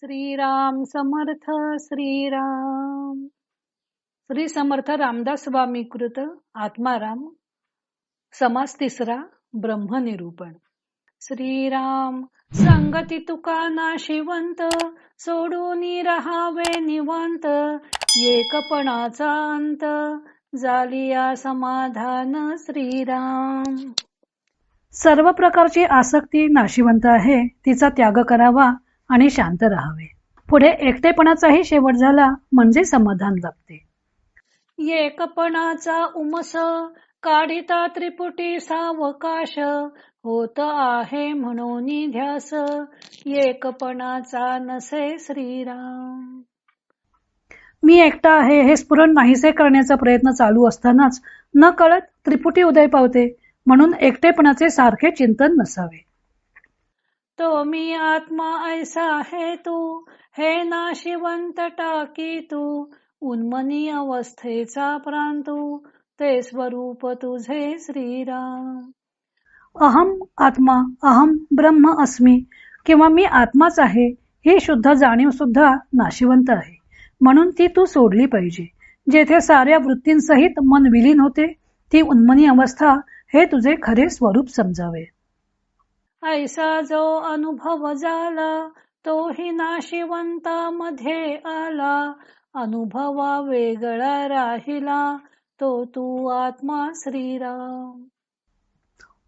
श्रीराम समर्थ श्रीराम. श्री समर्थ रामदास स्वामी कृत आत्माराम. समास तिसरा ब्रह्मनिरूपण. श्रीराम संगती तुका नाशिवंत सोडून राहावे निवांत. एकपणाचा अंत जालिया समाधान श्रीराम. सर्व प्रकारची आसक्ती नाशिवंत आहे तिचा त्याग करावा. आणि शांत राहावे. पुढे एकटेपणाचाही शेवट झाला म्हणजे समाधान लाभते एकपणाचा उमस काढिता त्रिपुटी सावकाश होत आहे म्हणून ध्यास. एकपणाचा नसे श्रीराम. मी एकटा आहे हे स्फुरण नाहीसे करण्याचा प्रयत्न चालू असतानाच न कळत त्रिपुटी उदय पावते म्हणून एकटेपणाचे सारखे चिंतन नसावे. तो मी आत्मा ऐसा है तू हे नाशिवंत टाकी तू उन्मनी अवस्थेचा प्रांतू ते स्वरूप तुझे श्रीराम. अहम आत्मा अहम ब्रह्म अस्मी किंवा मी आत्माच आहे ही शुद्ध जाणीव सुद्धा नाशिवंत आहे. म्हणून ती तू सोडली पाहिजे. जेथे साऱ्या वृत्तींसहित मन विलीन होते ती उन्मनी अवस्था हे तुझे खरे स्वरूप समजावे. ऐसा जो अनुभव झाला तोही नाशिवंतामध्ये आला. अनुभवा वेगळा राहिला तो तू आत्मा श्रीराम.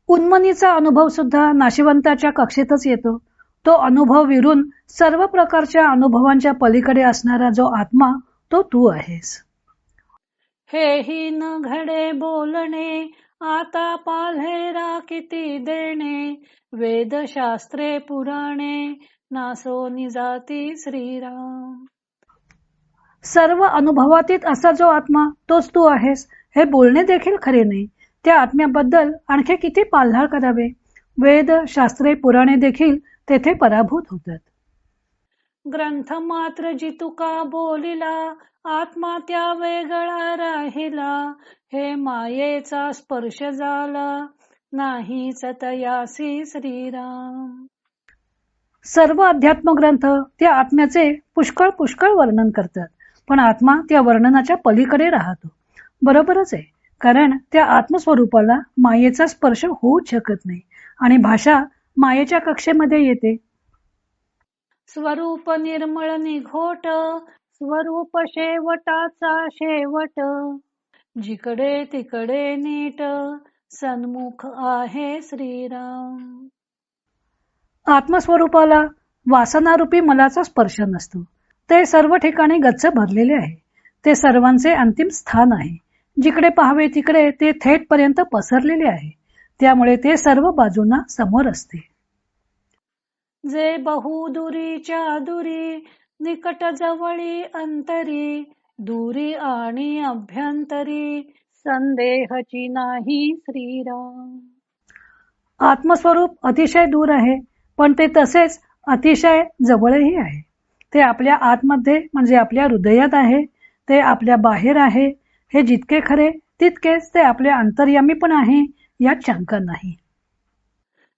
उन्मनीचा अनुभव सुद्धा नाशिवंताच्या कक्षेतच येतो. तो अनुभव विरून सर्व प्रकारच्या अनुभवांच्या पलीकडे असणारा जो आत्मा तो तू आहेस. हे न घडे बोलणे आता पाल्हेरा किती देणे? वेदशास्त्रे पुराणे नासो निजाती श्रीराम. सर्व अनुभवातीत असा जो आत्मा तोच तू आहेस हे बोलणे देखील खरे नाही. त्या आत्म्याबद्दल आणखी किती पाल्हाळ करावे? वेद शास्त्रे पुराणे देखील तेथे पराभूत होतात. ग्रंथ मात्र जितुका बोलिला आत्मा त्या वेगळा राहिला. हे मायेचा स्पर्श झाला. नाहीच तयासी श्रीराम. सर्व अध्यात्म ग्रंथ त्या आत्म्याचे पुष्कळ पुष्कळ वर्णन करतात. पण आत्मा त्या वर्णनाच्या पलीकडे राहतो. बरोबरच आहे. कारण त्या आत्मस्वरूपाला मायेचा स्पर्श होऊच शकत नाही. आणि भाषा मायेच्या कक्षेमध्ये येते. स्वरूप निर्मळ निघोट. स्वरूप शेवटाचा शेवट. जिकडे तिकडे नीट सन्मुख आहे श्रीराम. आत्मस्वरूपाला वासनारूपी मलाचा स्पर्श नसतो. ते सर्व ठिकाणी गच्च भरलेले आहे. ते सर्वांचे अंतिम स्थान आहे. जिकडे पाहावे तिकडे ते थेट पर्यंत पसरलेले आहे. त्यामुळे ते सर्व बाजूंना समोर असते. जे बहुदुरीच्या दुरी निकट जवळी अंतरी दुरी आणि अभ्यंतरी संदेहची नाही श्रीराम. आत्मस्वरूप अतिशय दूर आहे पण ते तसेच अतिशय जवळही आहे. ते आपल्या आतमध्ये म्हणजे आपल्या हृदयात आहे ते आपल्या बाहेर आहे हे जितके खरे तितकेच ते आपल्या अंतर्यामी पण आहे यात शंका नाही.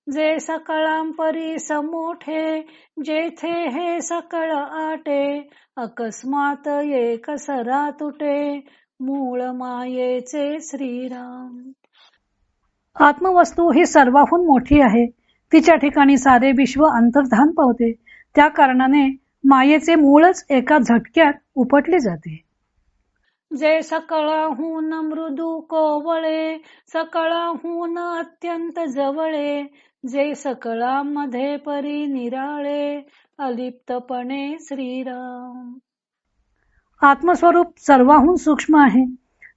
जे सकळांपरी समोठे जेथे हे सकळ आटे अकस्मात एक सरा तुटे मूळ मायेचे श्रीराम. आत्मवस्तू ही सर्वाहून मोठी आहे. तिच्या ठिकाणी सारे विश्व अंतर्धान पावते. त्या कारणाने मायेचे मूळच एका झटक्यात उपटले जाते. जे सकळाहून मृदू कोवळे सकळाहून अत्यंत जवळे जे सकळामध्ये परी निराळे अलिप्तपणे श्रीराम. आत्मस्वरूप सर्वाहून सूक्ष्म आहे.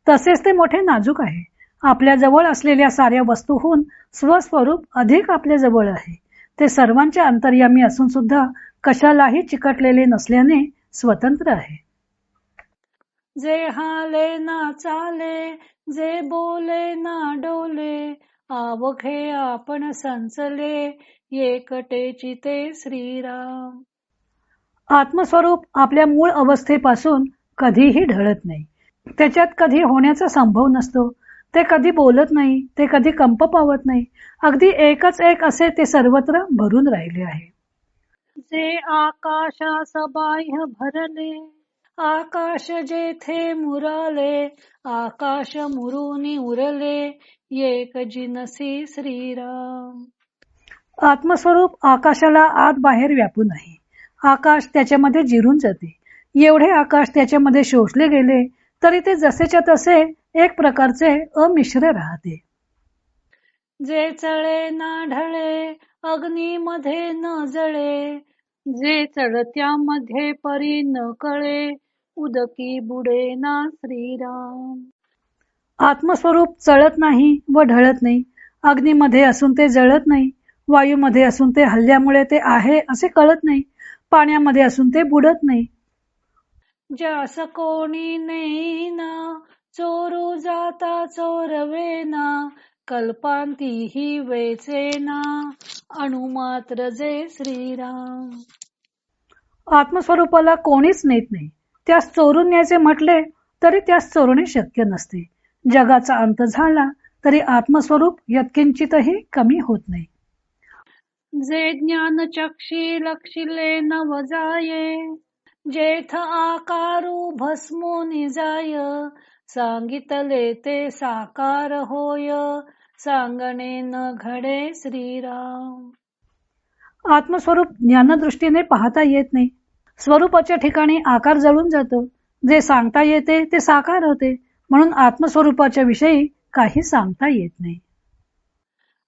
तसेच ते मोठे नाजूक आहे. आपल्या जवळ असलेल्या साऱ्या वस्तूहून स्वस्वरूप अधिक आपल्या जवळ आहे. ते सर्वांच्या अंतर्यामी असून सुद्धा कशालाही चिकटलेले नसल्याने स्वतंत्र आहे. जे हाले ना चाले जे बोले ना डोले आवघे आपण संचले एकटे चिते श्रीराम. आत्मस्वरूप आपल्या मूळ अवस्थेपासून कधीही ढळत नाही. त्याच्यात कधी होण्याचा संभव नसतो. ते कधी बोलत नाही ते कधी कंप पावत नाही. अगदी एकच एक असे ते सर्वत्र भरून राहिले आहे. जे आकाशास बाह्य भरले आकाश जेथे मुराले आकाश मुरुनी उरले एक जिनसी श्रीराम. आत्मस्वरूप आकाशाला आत बाहेर व्यापून आहे आकाश त्याच्यामध्ये जिरून जाते. एवढे आकाश त्याच्यामध्ये शोषले गेले तरी ते जसेच्या तसे एक प्रकारचे अमिश्र राहते. जे चळे ना ढळे अग्नीमध्ये न जळे. जे चढत्यामध्ये परी न कळे उदकी बुडे ना श्रीराम. आत्मस्वरूप चळत नाही व ढळत नाही. अग्नीमध्ये असून ते जळत नाही. वायूमध्ये असून ते हल्ल्यामुळे ते आहे असे कळत नाही. पाण्यामध्ये असून ते बुडत नाही. ज्यास कोणी नेईना चोरू जाता चोरवेना कल्पांती ही वेचेना अणुमात्र जे श्रीराम. आत्मस्वरूपाला कोणीच नेत नाही. त्यास चोरून न्यायचे म्हटले तरी त्यास चोरणे शक्य नसते. जगाचा अंत झाला तरी आत्मस्वरूप यत्किंचितही कमी होत नाही. जे ज्ञान चक्षी लक्षिले नव जाये जेथ आकारू भस्मो निजाय सांगितले ते साकार होय सांगणे न घडे श्रीराम. आत्मस्वरूप ज्ञानदृष्टीने पाहता येत नाही. स्वरूपाच्या ठिकाणी आकार जळून जातो. जे सांगता येते ते साकार होते. म्हणून आत्मस्वरूपाच्या विषयी काही सांगता येत नाही.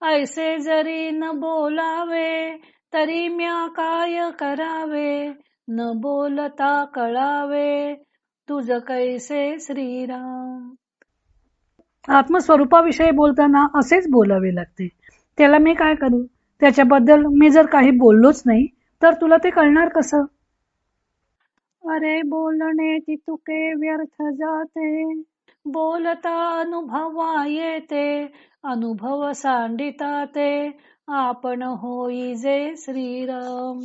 ऐसे जरी न बोलावे तरी म्या काय करावे? न बोलता कळावे तुझ कैसे श्रीराम? आत्मस्वरूपाविषयी बोलताना असेच बोलावे लागते. त्याला मी काय करू? त्याच्याबद्दल मी जर काही बोललोच नाही तर तुला ते कळणार कसं? अरे बोलणे ती तुके व्यर्थ जाते. बोलता अनुभवा येते अनुभव सांडिता ते आपण होई जे श्रीराम.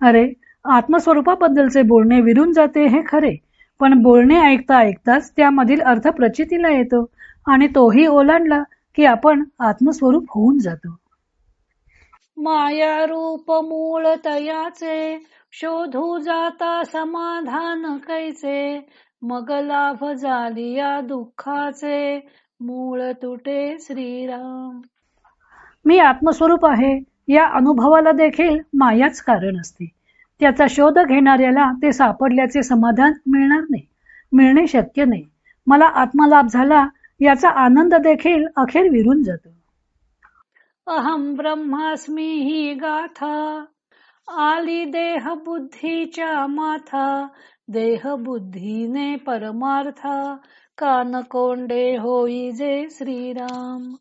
अरे आत्मस्वरूपाबद्दलचे बोलणे विरून जाते हे खरे पण बोलणे ऐकता ऐकताच त्यामधील अर्थ प्रचितीला येतो आणि तोही ओलांडला की आपण आत्मस्वरूप होऊन जातो. माया रूप मूळ तयाचे शोधू जाता समाधान कैचे मग लाभ झाली या दुःखाचे. मूळ तुटे श्रीराम. मी आत्मस्वरूप आहे. या अनुभवाला देखील मायाच कारण असते. त्याचा शोध घेणाऱ्याला ते सापडल्याचे समाधान मिळणार नाही. मिळणे शक्य नाही. मला आत्मलाभ झाला याचा आनंद देखील अखेर विरून जातो. अहम ब्रह्मास्मी ही गाथा. आली देह बुद्धीच्या माथा. देह बुद्धीने परमार्था कान कोंडे होई जे श्रीराम.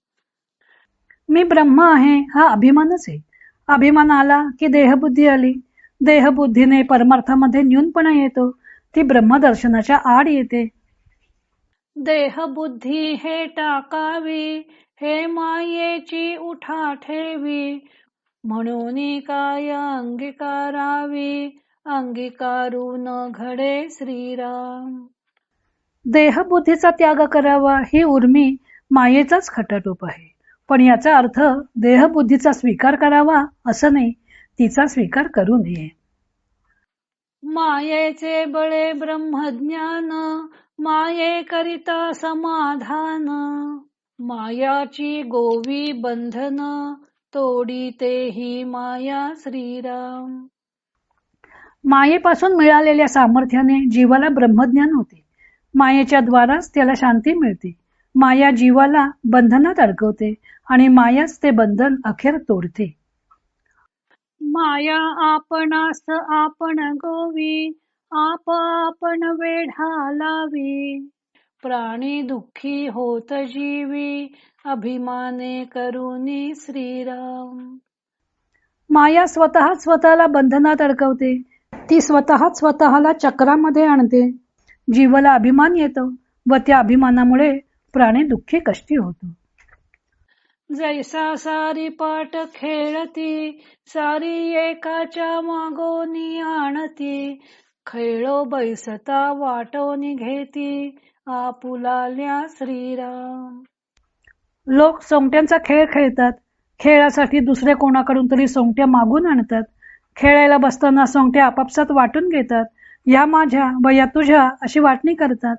मी ब्रह्म आहे हा अभिमानच आहे. अभिमान आला की देहबुद्धी आली? देहबुद्धीने परमार्थामध्ये न्यूनपणा येतो ती ब्रह्मदर्शनाच्या आड येते. देहबुद्धी हे टाकावी हे मायेची उठा ठेवी म्हणून काय अंगीकारावी? अंगीकारू न घडे श्रीराम. देहबुद्धीचा त्याग करावा ही उर्मी मायेचाच खटाटोप आहे. पण याचा अर्थ देहबुद्धीचा स्वीकार करावा असं नाही तिचा स्वीकार करू नये. मायेचे बळे ब्रह्मज्ञान माये करिता समाधान. मायाची गोवी बंधन तोडी ही माया श्रीराम. मायेपासून मिळालेल्या सामर्थ्याने जीवाला ब्रह्मज्ञान होते. मायेच्या द्वाराच त्याला शांती मिळते. माया जीवाला बंधनात अडकवते आणि मायाच ते बंधन अखेर तोडते. माया आपणास आपण गोवी आप आपण वेढा लावी. प्राणी दुःखी होत जीवी अभिमाने करुनी श्रीराम. माया स्वतः स्वतःला बंधनात अडकवते. ती स्वतः स्वतःला चक्रामध्ये आणते. जीवाला अभिमान येतो व त्या अभिमानामुळे प्राणी दुःखी कष्टी होतो. जैसा सारी पाट खेळती सारी एकाच्या मागोनी आणती. खेळो बैसता वाटोनी घेती आपुलाल्या श्रीराम. लोक सोंगट्यांचा खेळ खेळतात. खेळासाठी दुसऱ्या कोणाकडून तरी सोंगट्या मागून आणतात. खेळायला बसताना सोंगट्या आपापसात वाटून घेतात. या माझ्या व या तुझ्या अशी वाटणी करतात.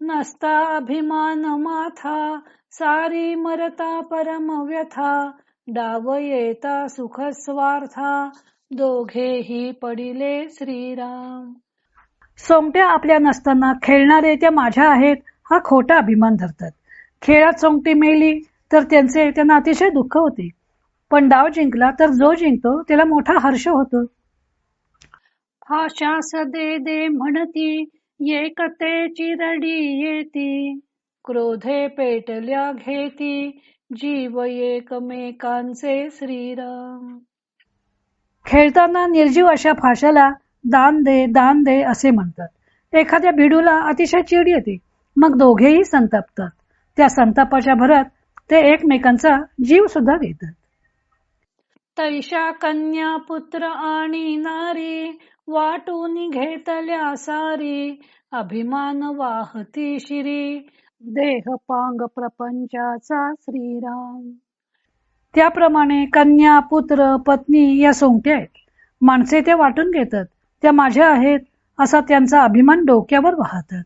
नसता अभिमान माथा सारी मरता परम व्यथा डाव येता सुख स्वार्था दोघेही पडिले श्रीराम. सोंगट्या आपल्या नसताना खेळणारे त्या माझ्या आहेत हा खोटा अभिमान धरतात. खेळात सोंगटी मेली तर त्यांचे त्यांना अतिशय दुःख होते. पण डाव जिंकला तर जो जिंकतो त्याला मोठा हर्ष होतो. फाशास दे दे म्हणती एकतेची रडी येती. क्रोधे पेटल्या घेती जीव एकमेकांचे श्रीराम. खेळताना निर्जीव अशा फाशाला दान दे दान दे असे म्हणतात. एखाद्या भिडूला अतिशय चिड येते. मग दोघेही संतापतात. त्या संतापाच्या भरात ते एकमेकांचा जीव सुद्धा घेतात. तैशा कन्या पुत्र आणि नारी वाटून घेतल्या सारी अभिमान वाहती शिरी देह पांग प्रपंचाचा श्रीराम. त्याप्रमाणे कन्या पुत्र पत्नी या सोंगट्या आहेत. माणसे ते वाटून घेतात. त्या माझ्या आहेत असा त्यांचा अभिमान डोक्यावर वाहतात.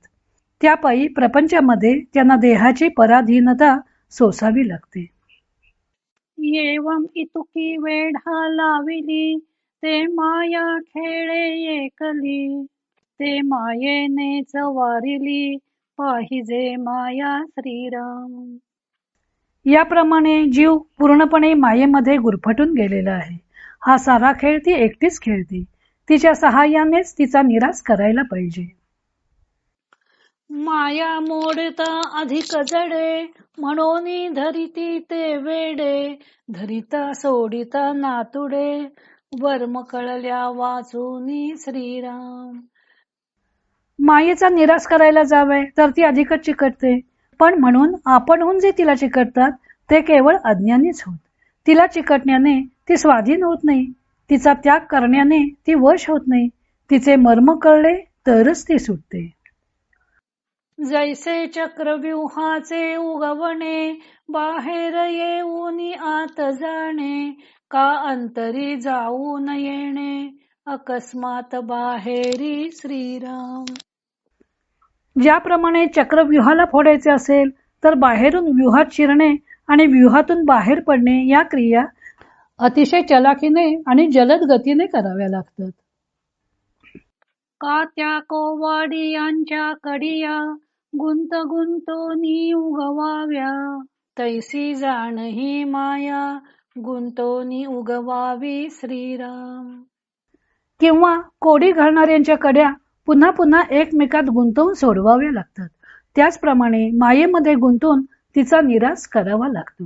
त्यापायी प्रपंचामध्ये त्यांना देहाची पराधीनता सोसावी लागते. येवम इतुकी वेढा लाविली ते माया खेळे एकली. ते मायेने चवारिली पाहिजे माया श्रीराम. याप्रमाणे जीव पूर्णपणे मायेमध्ये गुरफटून गेलेला आहे. हा सारा खेळ ती एकटीच खेळते. तिच्या सहाय्यानेच तिचा निराश करायला पाहिजे. माया मोडता अधिक जडे म्हणून धरिती ते वेडे धरिता सोडिता नातुडे वर्म कळल्या वाचूनी श्रीराम. मायेचा निराश करायला जावे तर ती अधिकच चिकटते. पण म्हणून आपणहून जे तिला चिकटतात ते केवळ अज्ञानीच होत. तिला चिकटण्याने ती स्वाधीन होत नाही. तिचा त्याग करण्याने ती वश होत नाही. तिचे मर्म कळले तरच ती सुटते. जैसे चक्रव्यूहाचे उगवणे बाहेर येऊन आत जाणे का अंतरी जाऊन येणे अकस्मात बाहेरी श्रीराम. ज्याप्रमाणे चक्रव्यूहाला फोडायचे असेल तर बाहेरून व्यूहात शिरणे आणि व्यूहातून बाहेर पडणे या क्रिया अतिशय चलाखीने आणि जलद गतीने कराव्या लागतात. का त्या कोवाडी यांच्या कडिया गुंत गुंतोनी उगवाव्या तैसी जाण ही माया गुंतोनी उगवावी श्रीराम. किंवा कोडी घालणाऱ्यांच्या कड्या पुन्हा पुन्हा एकमेकात गुंतवून सोडवाव्या लागतात. त्याचप्रमाणे मायेमध्ये गुंतून तिचा निराश करावा लागतो.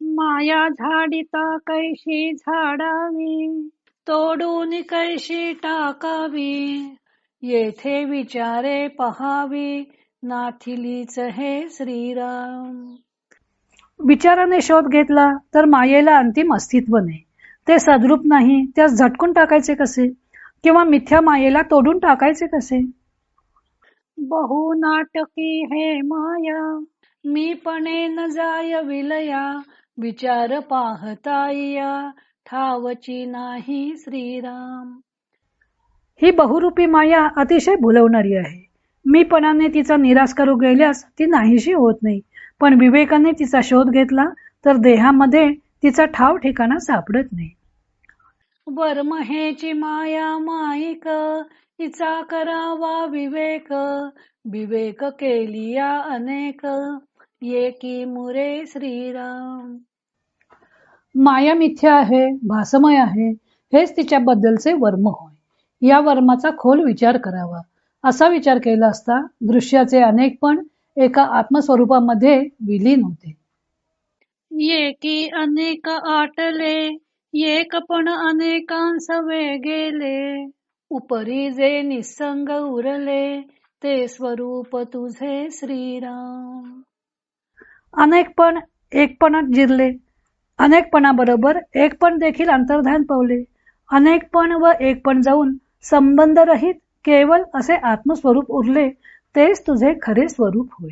माया झाडिता कैशी झाडावी तोडून कैशी टाकावी येथे विचारे पहावी नाथिलीच हे श्रीराम. विचाराने शोध घेतला तर मायेला अंतिम अस्तित्व नाही. ते सद्रूप नाही त्यास झटकून टाकायचे कसे? किंवा मिथ्या मायेला तोडून टाकायचे कसे? बहु नाटकी हे माया मी पणे न जाय विलया विचार पाहताया ठावची नाही श्रीराम. ही बहुरूपी माया अतिशय भुलवणारी आहे. मीपणाने तिचा निराश करू गेल्यास ती नाहीशी होत नाही. पण विवेकाने तिचा शोध घेतला तर देहामध्ये तिचा ठाव ठिकाणा सापडत नाही. वर्महेची माया माईक हिचा करावा विवेक. विवेक केलिया अनेक येकी मुरे श्रीराम. माया मिथ्या आहे भासमय आहे हेच तिच्याबद्दलचे वर्म होय. या वर्माचा खोल विचार करावा. असा विचार केला असता दृश्याचे अनेक पण एका आत्मस्वरूपामध्ये विलीन होते. येकी अनेक आटले एक पण अनेकांस गेले उपरी जे निसंग उरले ते स्वरूप तुझे श्रीराम. अनेकपण एकपणात जिरले. अनेकपणाबरोबर एकपण देखील अंतर्धान पावले. अनेकपण व एकपण जाऊन संबंध रहित केवळ असे आत्मस्वरूप उरले तेच तुझे खरे स्वरूप होय.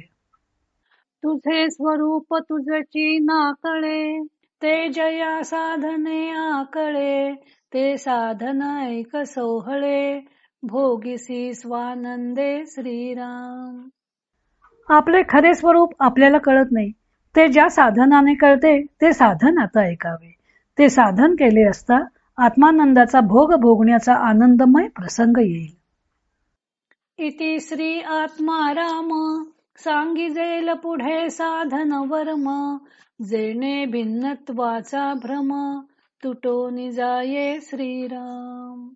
तुझे स्वरूप तुझची नाकळे ते जया साधने आकळे ते साधन ऐक सोहळे. भोगिसी स्वानंदे श्रीराम. आपले खरे स्वरूप आपल्याला कळत नाही. ते ज्या साधनाने कळते ते साधन आता ऐकावे. ते साधन केले असता आत्मानंदाचा भोग भोगण्याचा आनंदमय प्रसंग येईल. इति श्री आत्माराम सांगिजेल पुढे साधन वर्म जेणे भिन्नत्वाचा भ्रम तुटो निजाये श्रीराम.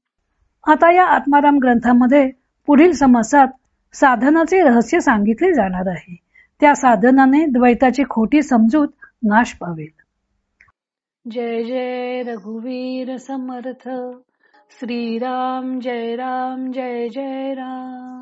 आता या आत्माराम ग्रंथामध्ये पुढील समासात साधनाचे रहस्य सांगितले जाणार आहे. त्या साधनाने द्वैताची खोटी समजूत नाश पावेल. जय जय रघुवीर समर्थ. श्रीराम जय राम जय जय राम.